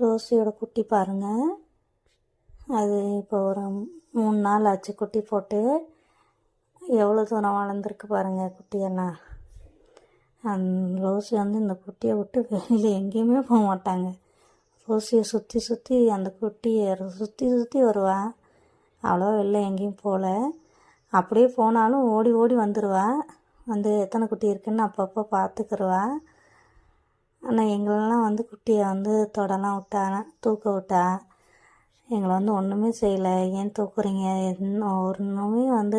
ரோஸியோட குட்டி பாருங்கள் அது இப்போ ஒரு மூணு நாள் ஆச்சு குட்டி போட்டு. எவ்வளோ தூரம் வளர்ந்துருக்கு பாருங்கள் குட்டியெல்லாம் அந்த ரோசி வந்து இந்த குட்டியை விட்டு வெளியில் எங்கேயுமே போக மாட்டாங்க. ரோசியை சுற்றி சுற்றி அந்த குட்டியை சுற்றி சுற்றி வருவா. அவ்வளோ வெளில எங்கேயும் போகல அப்படியே போனாலும் ஓடி ஓடி வந்துடுவா வந்து எத்தனை குட்டி இருக்குன்னு அப்பப்போ பார்த்துக்கிருவா. ஆனால் எங்களெல்லாம் வந்து குட்டியை வந்து தொடலாம் விட்டா தூக்க விட்டா. எங்களை வந்து ஒன்றுமே செய்யலை. ஏன் தூக்குறீங்க? இன்னும் ஒன்றுமே வந்து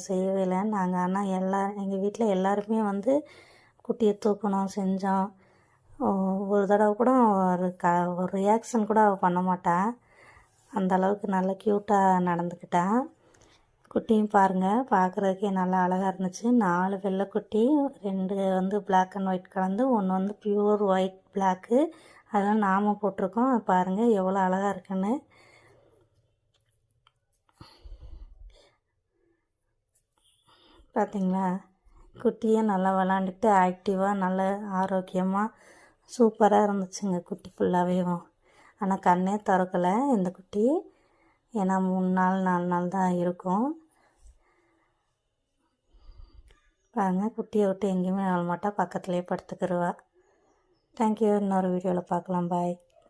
செய்யவே இல்லை நாங்கள் ஆனால் எல்லா எங்கள் வீட்டில் எல்லாருமே வந்து குட்டியை தூக்கணும் செஞ்சோம். ஒ- ஒரு தடவை கூட ஒரு க ஒரு ரியாக்ஷன் கூட அவள் பண்ண மாட்டாள் அந்த அளவுக்கு நல்லா க்யூட்டாக நடந்துக்கிட்டாள் குட்டியும் பாருங்கள் பார்க்குறதுக்கே நல்லா அழகாக இருந்துச்சு. நாலு வெள்ளை குட்டி ரெண்டு வந்து பிளாக் அண்ட் ஒயிட் கலந்து ஒன்று வந்து பியூர் ஒயிட் பிளாக்கு அதெல்லாம் நாம போட்டிருக்கோம். பாருங்கள் எவ்வளோ அழகாக இருக்குன்னு. பார்த்திங்களா குட்டியை நல்லா விளாண்டுட்டு ஆக்டிவாக நல்ல ஆரோக்கியமாக சூப்பராக இருந்துச்சுங்க குட்டி ஃபுல்லாகவே ஆனால் கண்ணே திறக்கலை இந்த குட்டி. ஏன்னா மூணு நாள் நாலு நாள் தான் இருக்கும். பாருங்க குட்டியை விட்டு எங்கேயுமே நாள் மாட்டா பக்கத்துலேயே படுத்துக்கிடுவா தேங்க்யூ இன்னொரு வீடியோவில் பார்க்கலாம் பாய்